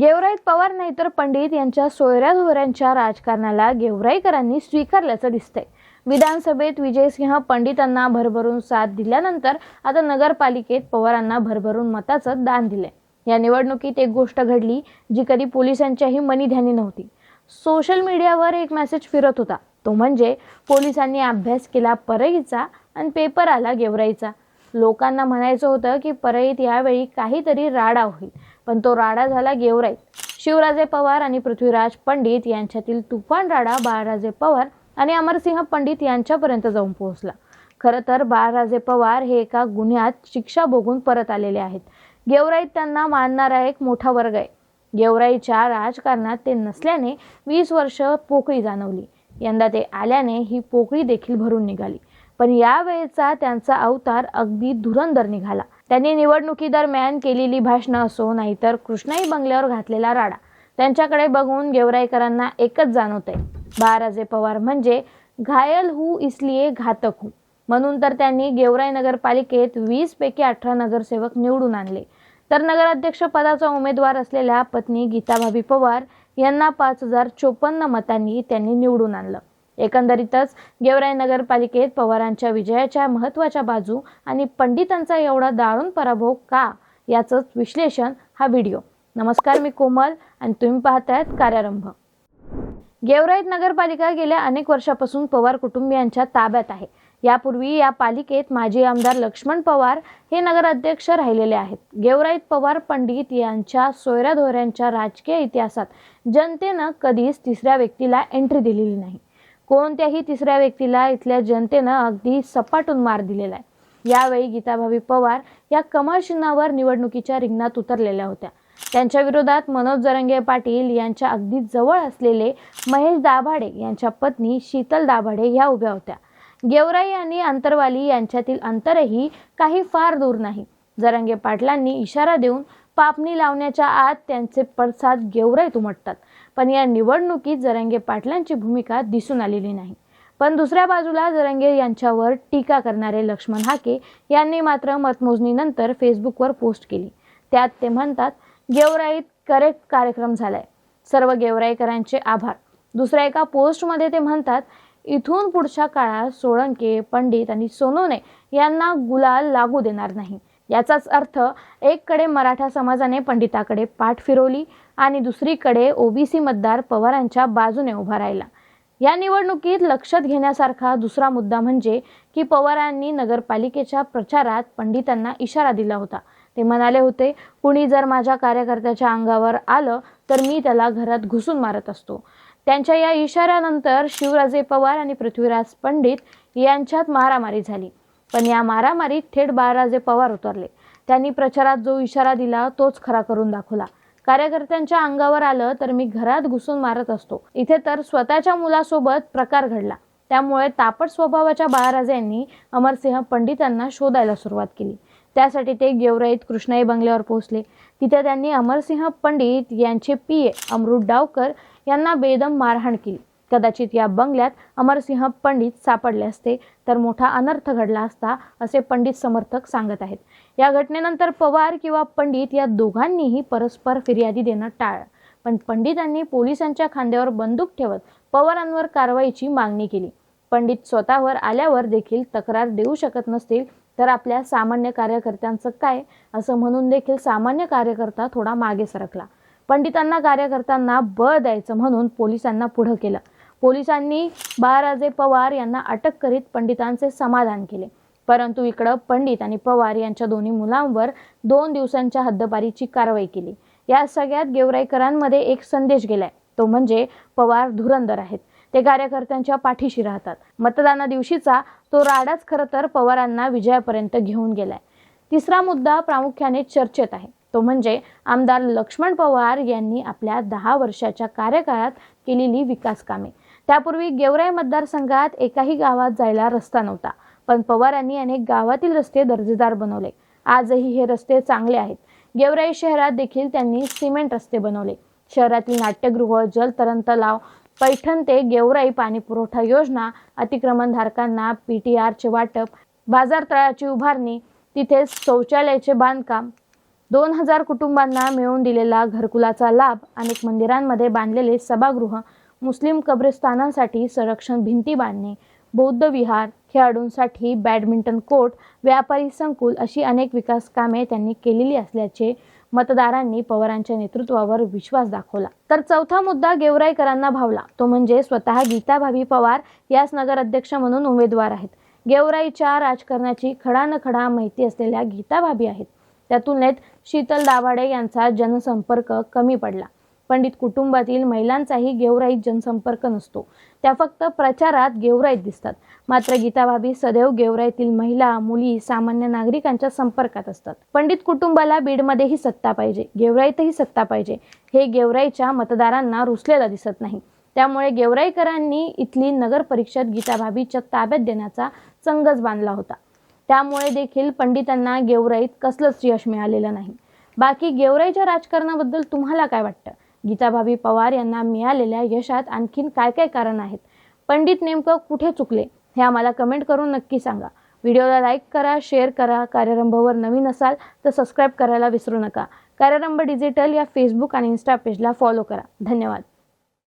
गेवराईत पवार नाही तर पंडित यांच्या सोयऱ्या धोऱ्यांच्या राजकारणाला गेवराईकरांनी स्वीकारल्याचं दिसतंय. विधानसभेत विजयसिंह पंडितांना भरभरून साथ दिल्यानंतर आता नगरपालिकेत पवारांना भरभरून मताचं दान दिलंय. या निवडणुकीत एक गोष्ट घडली जी कधी पोलिसांच्याही मनीध्यानी नव्हती. सोशल मीडियावर एक मेसेज फिरत होता. तो म्हणजे पोलिसांनी अभ्यास केला परळीचा आणि पेपर आला गेवराईचा. लोकांना म्हणायचं होतं की परळीत यावेळी काहीतरी राडा होईल. पण तो राडा झाला गेवराईत. शिवराजे पवार आणि पृथ्वीराज पंडित यांच्यातील तुफान राडा बाळराजे पवार आणि अमरसिंह पंडित यांच्यापर्यंत जाऊन पोहोचला. खरं तर बाळराजे पवार हे एका गुन्ह्यात शिक्षा भोगून परत आलेले आहेत. गेवराईत त्यांना मानणारा एक मोठा वर्ग आहे. गेवराईच्या राजकारणात ते नसल्याने वीस वर्ष पोकळी जाणवली. यंदा ते आल्याने ही पोकळी देखील भरून निघाली. पण यावेळेचा त्यांचा अवतार अगदी धुरंधर निघाला. त्यांनी निवडणुकीदरम्यान केलेली भाषणं असो नाहीतर कृष्णाई बंगल्यावर घातलेला राडा. त्यांच्याकडे बघून गेवराईकरांना एकच जाणवतंय. बाराजे पवार म्हणजे घायल हू इसलिये घातक हू. म्हणून तर त्यांनी गेवराई नगरपालिकेत वीस पैकी अठरा नगरसेवक निवडून आणले. तर नगराध्यक्ष पदाचा उमेदवार असलेल्या पत्नी गीताभाभी पवार यांना पाच हजार चोपन्न मतांनी त्यांनी निवडून आणलं. एकंदरीतच गेवराई नगरपालिकेत पवारांच्या विजयाच्या महत्त्वाच्या बाजू आणि पंडितांचा एवढा दारुण पराभव का याचंच विश्लेषण हा व्हिडिओ. नमस्कार मी कोमल आणि तुम्ही पाहतायत कार्यारंभ. गेवराईत नगरपालिका गेल्या अनेक वर्षापासून पवार कुटुंबियांच्या ताब्यात आहे. यापूर्वी या पालिकेत माजी आमदार लक्ष्मण पवार हे नगराध्यक्ष राहिलेले आहेत. गेवराईत पवार पंडित यांच्या सोयऱ्या धोऱ्यांच्या राजकीय इतिहासात जनतेनं कधीच तिसऱ्या व्यक्तीला एंट्री दिलेली नाही. कोणत्याही तिसऱ्या व्यक्तीला इथल्या जनतेनं अगदी सपाटून मार दिलेला आहे. यावेळी गीताभावी पवार या कमळ चिन्हावर निवडणुकीच्या रिंगणात उतरलेल्या होत्या. त्यांच्या विरोधात मनोज जरंगे पाटील यांच्या अगदी जवळ असलेले महेश दाभाडे यांच्या पत्नी शीतल दाभाडे ह्या उभ्या होत्या. गेवराई आणि अंतरवाली यांच्यातील अंतरही काही फार दूर नाही. जरंगे पाटलांनी इशारा देऊन पापणी लावण्याच्या आत त्यांचे पडसाद गेवराईत उमटतात पण या निवडणुकीत जरंगे पाटलांची भूमिका दिसून आलेली नाही. पण दुसऱ्या बाजूला जरंगे यांच्यावर टीका करणारे लक्ष्मण हाके यांनी मात्र मतमोजणीनंतर फेसबुकवर पोस्ट केली. त्यात ते म्हणतात गेवराईत करेक्ट कार्यक्रम झालाय. सर्व गेवराईकरांचे आभार. दुसऱ्या एका पोस्टमध्ये ते म्हणतात इथून पुढच्या काळात सोळंके पंडित आणि सोनोने यांना गुलाल लागू देणार नाही. याचाच अर्थ एककडे मराठा समाजाने पंडिताकडे पाठ फिरवली आणि दुसरीकडे ओबीसी मतदार पवारांच्या बाजूने उभा राहिला. या निवडणुकीत लक्षात घेण्यासारखा दुसरा मुद्दा म्हणजे की पवारांनी नगरपालिकेच्या प्रचारात पंडितांना इशारा दिला होता. ते म्हणाले होते कुणी जर माझ्या कार्यकर्त्याच्या अंगावर आलं तर मी त्याला घरात घुसून मारत असतो. त्यांच्या या इशाऱ्यानंतर शिवराजे पवार आणि पृथ्वीराज पंडित यांच्यात मारामारी झाली. पण या मारामारीत थेट बाळराजे पवार उतरले. त्यांनी प्रचारात जो इशारा दिला तोच खरा करून दाखवला. कार्यकर्त्यांच्या अंगावर आलं तर मी घरात घुसून मारत असतो. इथे तर स्वतःच्या मुलासोबत प्रकार घडला. त्यामुळे तापट स्वभावाच्या बाळराजे यांनी अमरसिंह पंडितांना शोधायला सुरुवात केली. त्यासाठी ते गेवराईत कृष्णाई बंगल्यावर पोहोचले. तिथे त्यांनी अमरसिंह पंडित यांचे पी ए अमृत डावकर यांना बेदम मारहाण केली. कदाचित या बंगल्यात अमरसिंह पंडित सापडले असते तर मोठा अनर्थ घडला असता असे पंडित समर्थक सांगत आहेत. या घटनेनंतर पवार किंवा पंडित या दोघांनीही परस्पर फिर्यादी देणं टाळ. पण पंडितांनी पोलिसांच्या खांद्यावर बंदूक ठेवत पवारांवर कारवाईची मागणी केली. पंडित स्वतःवर आल्यावर देखील तक्रार देऊ शकत नसतील तर आपल्या सामान्य कार्यकर्त्यांचं काय? असं म्हणून देखील सामान्य कार्यकर्ता थोडा मागे सरकला. पंडितांना कार्यकर्त्यांना बळ द्यायचं म्हणून पोलिसांना पुढं केलं. पोलिसांनी बाळाराजे पवार यांना अटक करीत पंडितांचे समाधान केले. परंतु इकडं पंडित आणि पवार यांच्या दोन्ही मुलांवर दोन दिवसांच्या हद्दपारीची कारवाई केली. या सगळ्यात गेवराईकरांमध्ये एक संदेश गेलाय. तो म्हणजे पवार धुरंधर आहेत. ते कार्यकर्त्यांच्या पाठीशी राहतात. मतदाना दिवशीचा तो राडाच खरं तर पवारांना विजयापर्यंत घेऊन गेलाय. तिसरा मुद्दा प्रामुख्याने चर्चेत आहे. तो म्हणजे आमदार लक्ष्मण पवार यांनी आपल्या दहा वर्षाच्या कार्यकाळात केलेली विकास कामे त्यापूर्वी गेवराई मतदारसंघात एकाही गावात जायला रस्ता नव्हता पण पवारांनी अनेक गावातील रस्ते दर्जेदार बनवले. आजही हे रस्ते चांगले आहेत. गेवराई शहरात देखील त्यांनी सिमेंट रस्ते बनवले. शहरातील नाट्यगृह जलतरण तलाव पैठण ते गेवराई पाणी पुरवठा योजना अतिक्रमणधारकांना पी टी आरचे वाटप बाजार तळाची उभारणी तिथे शौचालयाचे बांधकाम दोन हजार कुटुंबांना मिळवून दिलेला घरकुलाचा लाभ अनेक मंदिरांमध्ये बांधलेले सभागृह मुस्लिम कब्रिस्तानांसाठी संरक्षण भिंती बांधणे बौद्ध विहार खेळाडूंसाठी बॅडमिंटन कोर्ट व्यापारी संकुल अशी अनेक विकास कामे त्यांनी केलेली असल्याचे मतदारांनी पवारांच्या नेतृत्वावर विश्वास दाखवला. तर चौथा मुद्दा गेवराईकरांना भावला. तो म्हणजे स्वतः गीताभावी पवार याच नगराध्यक्ष म्हणून उमेदवार आहेत. गेवराईच्या राजकारणाची खडा न खडा माहिती असलेल्या गीताभाभी आहेत. त्या तुलनेत शीतल दाभाडे यांचा जनसंपर्क कमी पडला. पंडित कुटुंबातील महिलांचाही गेवराईत जनसंपर्क नसतो. त्या फक्त प्रचारात गेवराईत दिसतात. मात्र गीताभाभी सदैव गेवराईतील महिला मुली सामान्य नागरिकांच्या संपर्कात असतात. पंडित कुटुंबाला बीडमध्येही सत्ता पाहिजे गेवराईतही सत्ता पाहिजे. हे गेवराईच्या मतदारांना रुसलेला दिसत नाही. त्यामुळे गेवराईकरांनी इथली नगर परिषद गीताभाभीच्या ताब्यात देण्याचा चंगच बांधला होता. त्यामुळे देखील पंडितांना गेवराईत कसलंच यश मिळालेलं नाही. बाकी गेवराईच्या राजकारणाबद्दल तुम्हाला काय वाटतं? गीताभाभी पवार यांना मिळालेल्या यशात आणखीन काय काय कारण आहेत? पंडित नेमकं कुठे चुकले? हे आम्हाला कमेंट करून नक्की सांगा. व्हिडिओला लाईक करा शेअर करा. कार्यरंभवर नवीन असाल तर सबस्क्राईब करायला विसरू नका. कार्यरंभ डिजिटल या फेसबुक आणि इन्स्टा पेजला फॉलो करा. धन्यवाद.